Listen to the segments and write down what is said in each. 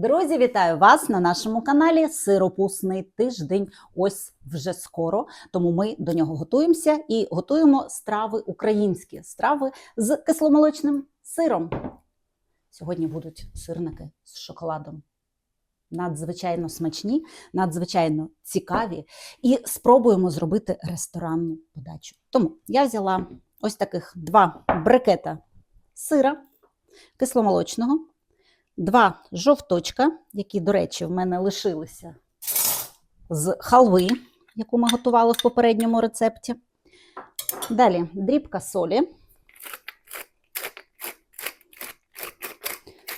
Друзі, вітаю вас на нашому каналі Сиропусний тиждень. Ось вже скоро. Тому ми до нього готуємося і готуємо страви українські страви з кисломолочним сиром. Сьогодні будуть сирники з шоколадом. Надзвичайно смачні, надзвичайно цікаві, і спробуємо зробити ресторанну подачу. Тому я взяла ось таких два брикета сира кисломолочного, два жовточка, які, до речі, в мене лишилися з халви, яку ми готували в попередньому рецепті. Далі дрібка солі,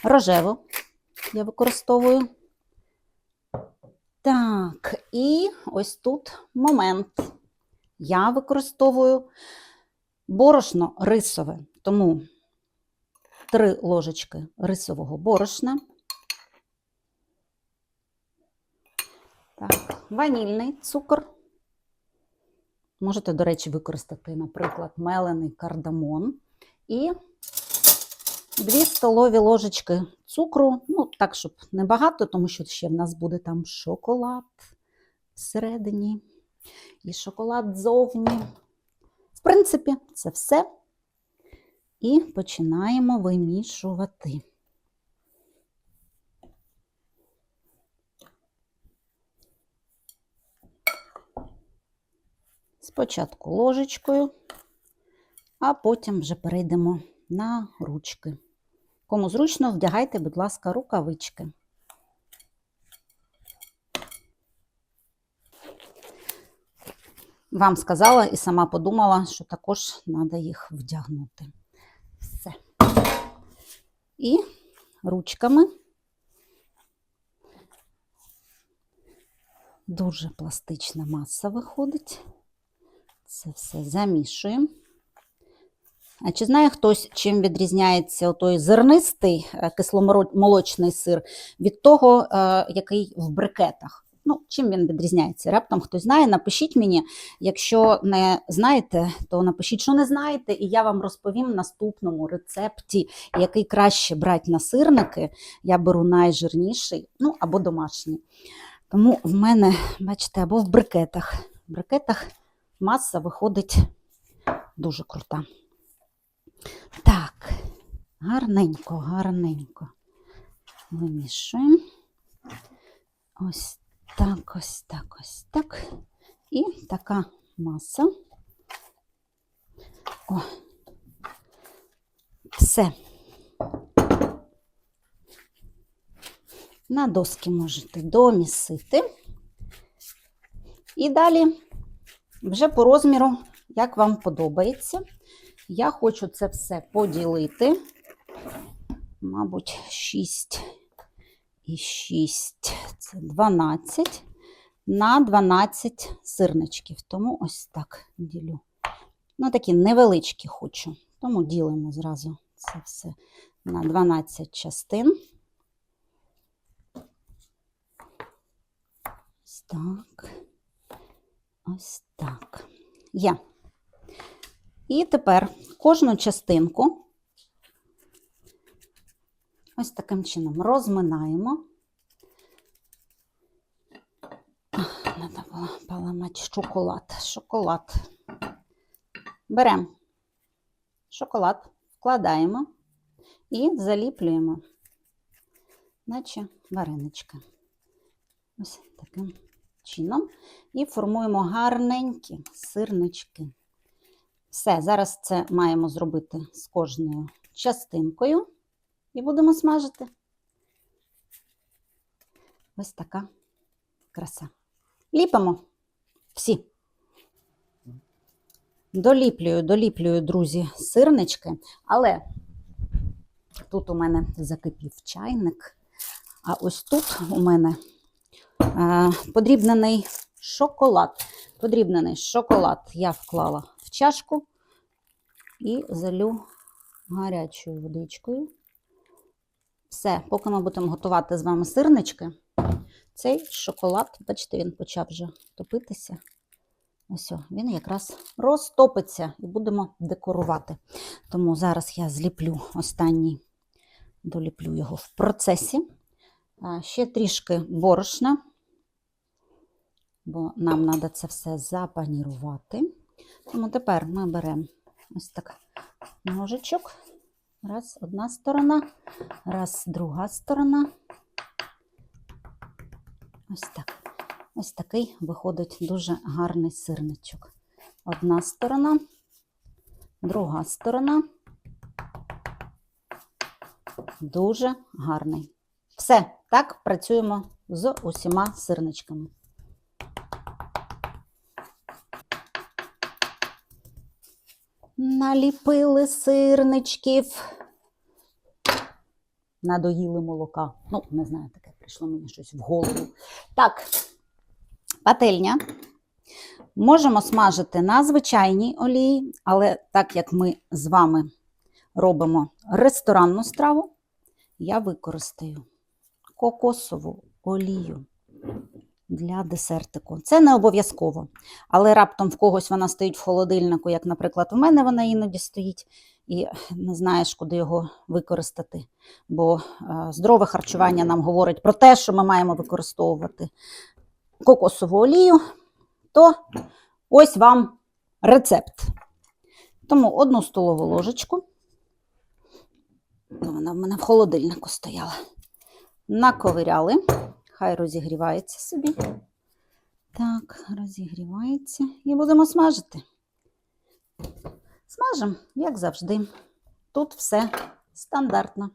рожеву я використовую. Так, і ось тут момент. Я використовую борошно рисове, тому 3 ложечки рисового борошна. Так, ванільний цукор. Можете, до речі, використати, наприклад, мелений кардамон. І 2 столові ложечки цукру. Ну, так, щоб небагато, тому що ще в нас буде там шоколад всередині і шоколад ззовні. В принципі, це все. І починаємо вимішувати. Спочатку ложечкою, а потім вже перейдемо на ручки. Кому зручно, вдягайте, будь ласка, рукавички. Вам сказала і сама подумала, що також треба їх вдягнути. І ручками дуже пластична маса виходить. Це все замішуємо. А чи знає хтось, чим відрізняється той зернистий е, кисломолочний сир від того, е, який в брикетах? Ну, чим він відрізняється? Раптом хтось знає, напишіть мені. Якщо не знаєте, то напишіть, що не знаєте, і я вам розповім в наступному рецепті, який краще брати на сирники. Я беру найжирніший, ну або домашній. Тому в мене, бачите, або в брикетах. В брикетах маса виходить дуже крута. Так, гарненько, гарненько вимішуємо. Ось так, ось так, ось так. І така маса. О, все. На доски можете домісити. І далі, вже по розміру, як вам подобається. Я хочу це все поділити. Мабуть, 6 і 6 це 12 на 12 сирничків. Тому ось так ділю. Ну, такі невеличкі хочу. Тому ділимо зразу це все на 12 частин. Ось так. Ось так. Є. І тепер кожну частинку ось таким чином розминаємо. Треба було поламати шоколад. Шоколад. Беремо шоколад, вкладаємо і заліплюємо, наче варенички. Ось таким чином. І формуємо гарненькі сирнички. Все, зараз це маємо зробити з кожною частинкою і будемо смажити. Ось така краса. Ліпимо всі. Доліплюю, доліплюю, друзі, сирнички, але тут у мене закипів чайник, а ось тут у мене е, подрібнений шоколад. Подрібнений шоколад я вклала в чашку і залю гарячою водичкою. Все, поки ми будемо готувати з вами сирнички, цей шоколад, бачите, він почав вже топитися. Ось, він якраз розтопиться і будемо декорувати. Тому зараз я зліплю останній, доліплю його в процесі. Ще трішки борошна, бо нам треба це все запанірувати. Тому тепер ми беремо ось так ножичок. Раз, одна сторона, раз, друга сторона. Ось так. Ось такий виходить дуже гарний сирничок. Одна сторона, друга сторона. Дуже гарний. Все, так працюємо з усіма сирничками. Наліпили сирничків. Надоїли молока. Ну, не знаю, таке прийшло мені щось в голову. Так, пательня. Можемо смажити на звичайній олії, але так як ми з вами робимо ресторанну страву, я використаю кокосову олію для десертику. Це не обов'язково, але раптом в когось вона стоїть в холодильнику, як, наприклад, у мене вона іноді стоїть, і не знаєш, куди його використати. Бо е, здорове харчування нам говорить про те, що ми маємо використовувати кокосову олію, то ось вам рецепт. Тому одну столову ложечку. Вона в мене в холодильнику стояла. Наковиряли. Хай розігрівається собі. Так, розігрівається. І будемо смажити. Смажимо, як завжди. Тут все стандартно.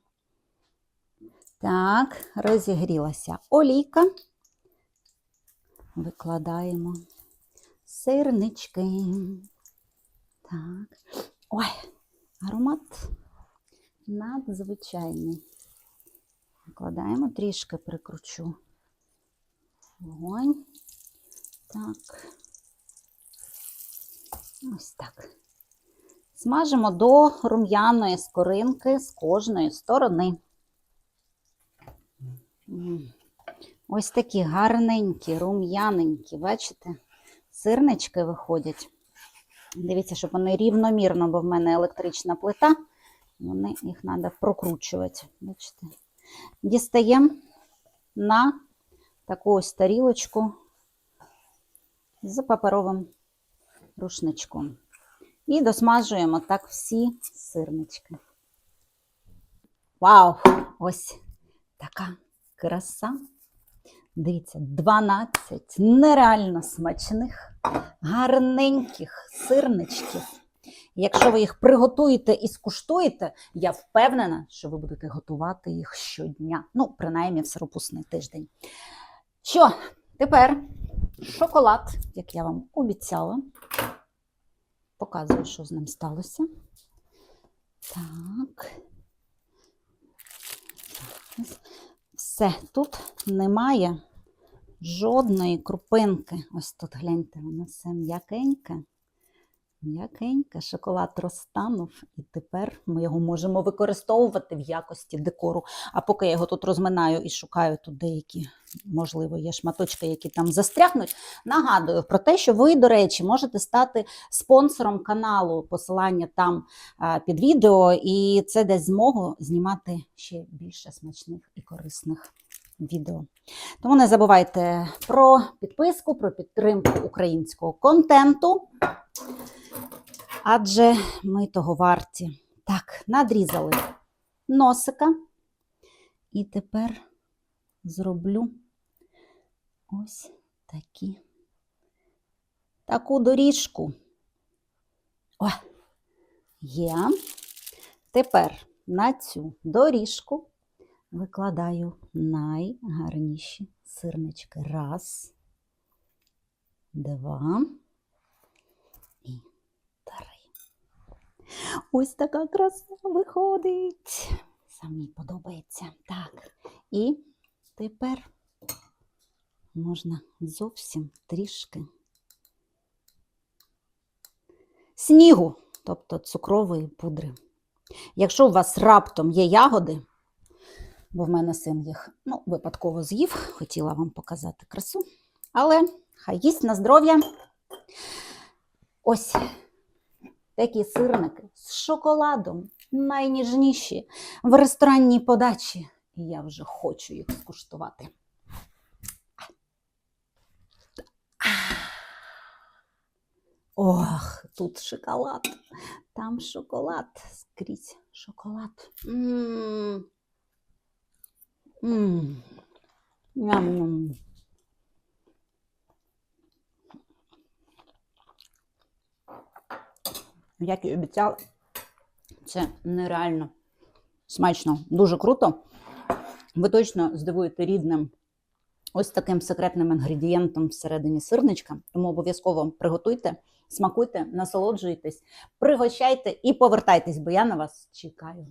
Так, розігрілася олійка. Викладаємо сирнички. Так. Ой, аромат надзвичайний. Викладаємо, трішки прикручу вогонь. Так. Ось так. Смажимо до рум'яної скоринки з кожної сторони. Ось такі гарненькі, рум'яненькі, бачите? Сирнички виходять. Дивіться, щоб вони рівномірно, бо в мене електрична плита. Вони, їх треба прокручувати. Бачите? Дістаємо на таку ось тарілочку з паперовим рушничком. І досмажуємо так всі сирнички. Вау! Ось така краса. Дивіться, 12 нереально смачних, гарненьких сирничків. Якщо ви їх приготуєте і скуштуєте, я впевнена, що ви будете готувати їх щодня. Ну, принаймні в сиропусний тиждень. Що, тепер шоколад, як я вам обіцяла. Показую, що з ним сталося. Так. Все, тут немає жодної крупинки. Ось тут гляньте, воно все м'якеньке. М'якеньке, шоколад розтанув, і тепер ми його можемо використовувати в якості декору. А поки я його тут розминаю і шукаю тут деякі, можливо, є шматочки, які там застрягнуть. Нагадую про те, що ви, до речі, можете стати спонсором каналу, посилання там під відео, і це дасть змогу знімати ще більше смачних і корисних відео. Тому не забувайте про підписку, про підтримку українського контенту. Адже ми того варті. Так, надрізали носика. І тепер зроблю ось такі, таку доріжку. О, є. Тепер на цю доріжку викладаю найгарніші сирнички. Раз, два і три. Ось така краса виходить. Самі подобається. Так. І тепер можна зовсім трішки снігу, тобто цукрової пудри. Якщо у вас раптом є ягоди, бо в мене син їх ну, випадково з'їв, хотіла вам показати красу, але хай їсть на здоров'я. Ось такі сирники з шоколадом, найніжніші в ресторанній подачі. І я вже хочу їх скуштувати. Ох, тут шоколад. Там шоколад. Скрізь шоколад. М. М. Ням-ням. Як і обіцяла, це нереально смачно, дуже круто. Ви точно здивуєте рідним ось таким секретним інгредієнтом всередині сирничка. Тому обов'язково приготуйте, смакуйте, насолоджуйтесь, пригощайте і повертайтесь, бо я на вас чекаю.